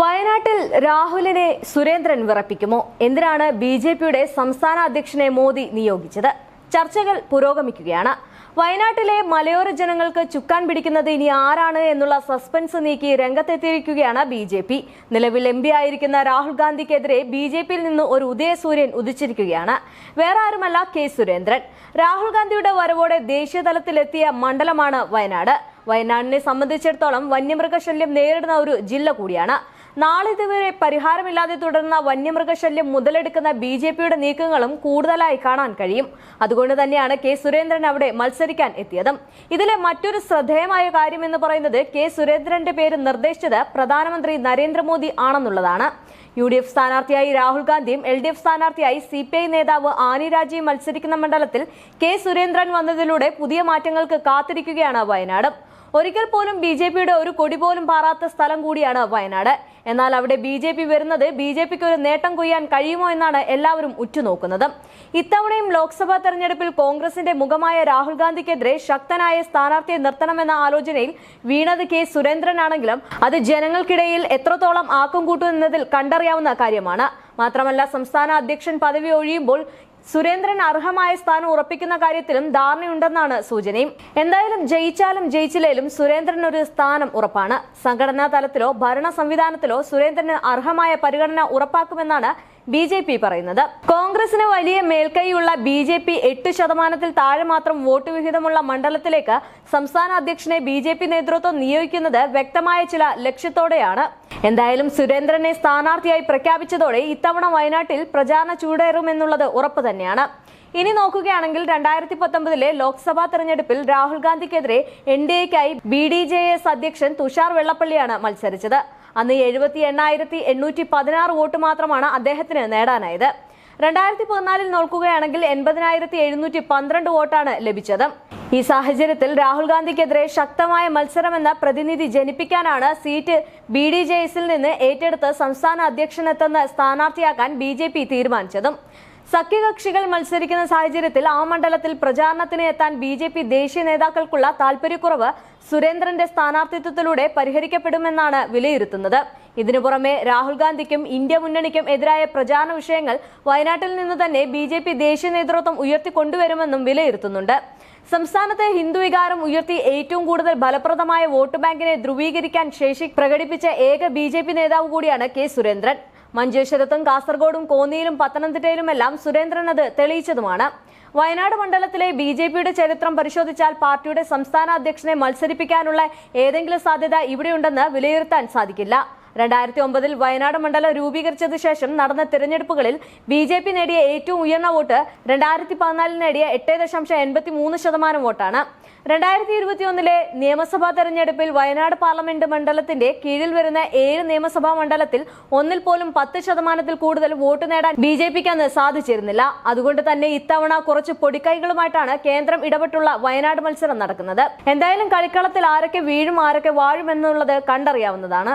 വയനാട്ടിൽ രാഹുലിനെ സുരേന്ദ്രൻ വിറപ്പിക്കുമോ? എന്തിനാണ് ബി ജെ പിയുടെ സംസ്ഥാന അധ്യക്ഷനെ മോദി നിയോഗിച്ചത്? ചർച്ചകൾ പുരോഗമിക്കുകയാണ്. വയനാട്ടിലെ മലയോര ജനങ്ങൾക്ക് ചുക്കാൻ പിടിക്കുന്നത് ഇനി ആരാണ് എന്നുള്ള സസ്പെൻസ് നീക്കി രംഗത്തെത്തിയിരിക്കുകയാണ് ബി ജെ പി. നിലവിൽ എം പി ആയിരിക്കുന്ന രാഹുൽ ഗാന്ധിക്കെതിരെ ബി ജെ പിയിൽ നിന്ന് ഒരു ഉദയസൂര്യൻ ഉദിച്ചിരിക്കുകയാണ്. വേറെ ആരുമല്ല കെ സുരേന്ദ്രൻ. രാഹുൽ ഗാന്ധിയുടെ വരവോടെ ദേശീയതലത്തിലെത്തിയ മണ്ഡലമാണ് വയനാട്. വയനാടിനെ സംബന്ധിച്ചിടത്തോളം വന്യമൃഗശല്യം നേരിടുന്ന ഒരു ജില്ല കൂടിയാണ്. നാളിതുവരെ പരിഹാരമില്ലാതെ തുടർന്ന വന്യമൃഗശല്യം മുതലെടുക്കുന്ന ബി ജെ പിയുടെ നീക്കങ്ങളും കൂടുതലായി കാണാൻ കഴിയും. അതുകൊണ്ട് തന്നെയാണ് കെ സുരേന്ദ്രൻ അവിടെ മത്സരിക്കാൻ എത്തിയതും. ഇതിലെ മറ്റൊരു ശ്രദ്ധേയമായ കാര്യം എന്ന് പറയുന്നത് കെ സുരേന്ദ്രന്റെ പേര് നിർദ്ദേശിച്ചത് പ്രധാനമന്ത്രി നരേന്ദ്രമോദി ആണെന്നുള്ളതാണ്. യു ഡി എഫ് സ്ഥാനാർത്ഥിയായി രാഹുൽ ഗാന്ധിയും എൽ ഡി എഫ് സ്ഥാനാർത്ഥിയായി സി പി ഐ നേതാവ് ആനി മത്സരിക്കുന്ന മണ്ഡലത്തിൽ കെ സുരേന്ദ്രൻ വന്നതിലൂടെ പുതിയ മാറ്റങ്ങൾക്ക് കാത്തിരിക്കുകയാണ് വയനാട്. ഒരിക്കൽ പോലും ബി ജെ പിയുടെ ഒരു കൊടി പോലും പാറാത്ത സ്ഥലം കൂടിയാണ് വയനാട്. എന്നാൽ അവിടെ ബി ജെ പി വരുന്നത് ബി ജെ പിക്ക് ഒരു നേട്ടം കൊയ്യാൻ കഴിയുമോ എന്നാണ് എല്ലാവരും ഉറ്റുനോക്കുന്നത്. ഇത്തവണയും ലോക്സഭാ തെരഞ്ഞെടുപ്പിൽ കോൺഗ്രസിന്റെ മുഖമായ രാഹുൽ ഗാന്ധിക്കെതിരെ ശക്തനായ സ്ഥാനാർത്ഥിയെ നിർത്തണമെന്ന ആലോചനയിൽ വീണത് കെ സുരേന്ദ്രനാണെങ്കിലും അത് ജനങ്ങൾക്കിടയിൽ എത്രത്തോളം ആക്കം കൂട്ടുമെന്നതിൽ കണ്ടറിയാവുന്ന കാര്യമാണ്. മാത്രമല്ല സംസ്ഥാന അധ്യക്ഷൻ പദവി ഒഴിയുമ്പോൾ സുരേന്ദ്രൻ അർഹമായ സ്ഥാനം ഉറപ്പിക്കുന്ന കാര്യത്തിലും ധാരണയുണ്ടെന്നാണ് സൂചനയും. എന്തായാലും ജയിച്ചാലും ജയിച്ചില്ലേലും സുരേന്ദ്രൻ ഒരു സ്ഥാനം ഉറപ്പാണ്. സംഘടനാ തലത്തിലോ ഭരണ സംവിധാനത്തിലോ സുരേന്ദ്രന് അർഹമായ പരിഗണന ഉറപ്പാക്കുമെന്നാണ് ബി ജെ പി പറയുന്നത്. കോൺഗ്രസിന് വലിയ മേൽക്കൈയുള്ള ബി ജെ പി എട്ട് ശതമാനത്തിൽ താഴെ മാത്രം വോട്ട് വിഹിതമുള്ള മണ്ഡലത്തിലേക്ക് സംസ്ഥാന അധ്യക്ഷനെ ബി ജെ പി നേതൃത്വം നിയോഗിക്കുന്നത് വ്യക്തമായ ചില ലക്ഷ്യത്തോടെയാണ്. എന്തായാലും സുരേന്ദ്രനെ സ്ഥാനാർത്ഥിയായി പ്രഖ്യാപിച്ചതോടെ ഇത്തവണ വയനാട്ടിൽ പ്രചാരണ ചൂടേറുമെന്നുള്ളത് ഉറപ്പ് തന്നെയാണ്. ഇനി നോക്കുകയാണെങ്കിൽ രണ്ടായിരത്തി പത്തൊമ്പതിലെ ലോക്സഭാ തെരഞ്ഞെടുപ്പിൽ രാഹുൽ ഗാന്ധിക്കെതിരെ N D എക്കായി B D J S Thushar Tushar വെള്ളപ്പള്ളിയാണ് മത്സരിച്ചത്. അന്ന് എഴുപത്തി എണ്ണായിരത്തി എണ്ണൂറ്റി പതിനാറ് വോട്ട് മാത്രമാണ് അദ്ദേഹത്തിന് നേടാനായത്. രണ്ടായിരത്തി പതിനാലിൽ നോക്കുകയാണെങ്കിൽ എൺപതിനായിരത്തി എഴുന്നൂറ്റി പന്ത്രണ്ട് വോട്ടാണ് ലഭിച്ചത്. ഈ സാഹചര്യത്തിൽ രാഹുൽ ഗാന്ധിക്കെതിരെ ശക്തമായ മത്സരമെന്ന പ്രതിനിധി ജനിപ്പിക്കാനാണ് സീറ്റ് ബി ഡി ജെ എസിൽ നിന്ന് ഏറ്റെടുത്ത് സംസ്ഥാന അധ്യക്ഷനെത്തുന്ന സ്ഥാനാർത്ഥിയാക്കാൻ ബി ജെ പി തീരുമാനിച്ചതും. സഖ്യകക്ഷികൾ മത്സരിക്കുന്ന സാഹചര്യത്തിൽ ആ മണ്ഡലത്തിൽ പ്രചാരണത്തിന് എത്താൻ ബി ജെ പി ദേശീയ നേതാക്കൾക്കുള്ള താൽപര്യക്കുറവ് സുരേന്ദ്രന്റെ സ്ഥാനാർത്ഥിത്വത്തിലൂടെ പരിഹരിക്കപ്പെടുമെന്നാണ് വിലയിരുത്തുന്നത്. ഇതിനു പുറമെ രാഹുൽ ഗാന്ധിക്കും ഇന്ത്യ മുന്നണിക്കും എതിരായ പ്രചാരണ വിഷയങ്ങൾ വയനാട്ടിൽ നിന്ന് തന്നെ ബി ജെ പി ദേശീയ നേതൃത്വം ഉയർത്തിക്കൊണ്ടുവരുമെന്നും വിലയിരുത്തുന്നുണ്ട്. സംസ്ഥാനത്തെ ഹിന്ദു വികാരം ഉയർത്തി ഏറ്റവും കൂടുതൽ ഫലപ്രദമായ വോട്ട് ബാങ്കിനെ ധ്രുവീകരിക്കാൻ ശേഷി പ്രകടിപ്പിച്ച ഏക ബി നേതാവ് കൂടിയാണ് കെ സുരേന്ദ്രൻ. മഞ്ചേശ്വരത്തും കാസർഗോഡും കോന്നിയിലും പത്തനംതിട്ടയിലുമെല്ലാം സുരേന്ദ്രൻ അത് തെളിയിച്ചതുമാണ്. വയനാട് മണ്ഡലത്തിലെ ബി ജെ പിയുടെ ചരിത്രം പരിശോധിച്ചാൽ പാർട്ടിയുടെ സംസ്ഥാന അധ്യക്ഷനെ മത്സരിപ്പിക്കാനുള്ള ഏതെങ്കിലും സാധ്യത ഇവിടെയുണ്ടെന്ന് വിലയിരുത്താൻ സാധിക്കില്ല. രണ്ടായിരത്തി ഒമ്പതിൽ വയനാട് മണ്ഡലം രൂപീകരിച്ചതിനു ശേഷം നടന്ന തെരഞ്ഞെടുപ്പുകളിൽ ബി ജെ പി നേടിയ ഏറ്റവും ഉയർന്ന വോട്ട് രണ്ടായിരത്തി പതിനാലിൽ നേടിയ എട്ട് ദശാംശം എൺപത്തി മൂന്ന് ശതമാനം വോട്ടാണ്. രണ്ടായിരത്തി ഇരുപത്തിയൊന്നിലെ നിയമസഭാ തെരഞ്ഞെടുപ്പിൽ വയനാട് പാർലമെന്റ് മണ്ഡലത്തിന്റെ കീഴിൽ വരുന്ന ഏഴ് നിയമസഭാ മണ്ഡലത്തിൽ ഒന്നിൽ പോലും പത്ത് ശതമാനത്തിൽ കൂടുതൽ വോട്ട് നേടാൻ ബി ജെ പിക്ക് അന്ന് സാധിച്ചിരുന്നില്ല. അതുകൊണ്ട് തന്നെ ഇത്തവണ കുറച്ച് പൊടിക്കൈകളുമായിട്ടാണ് കേന്ദ്രം ഇടപെട്ടുള്ള വയനാട് മത്സരം നടക്കുന്നത്. എന്തായാലും കളിക്കളത്തിൽ ആരൊക്കെ വീഴും ആരൊക്കെ വാഴും എന്നുള്ളത് കണ്ടറിയാവുന്നതാണ്.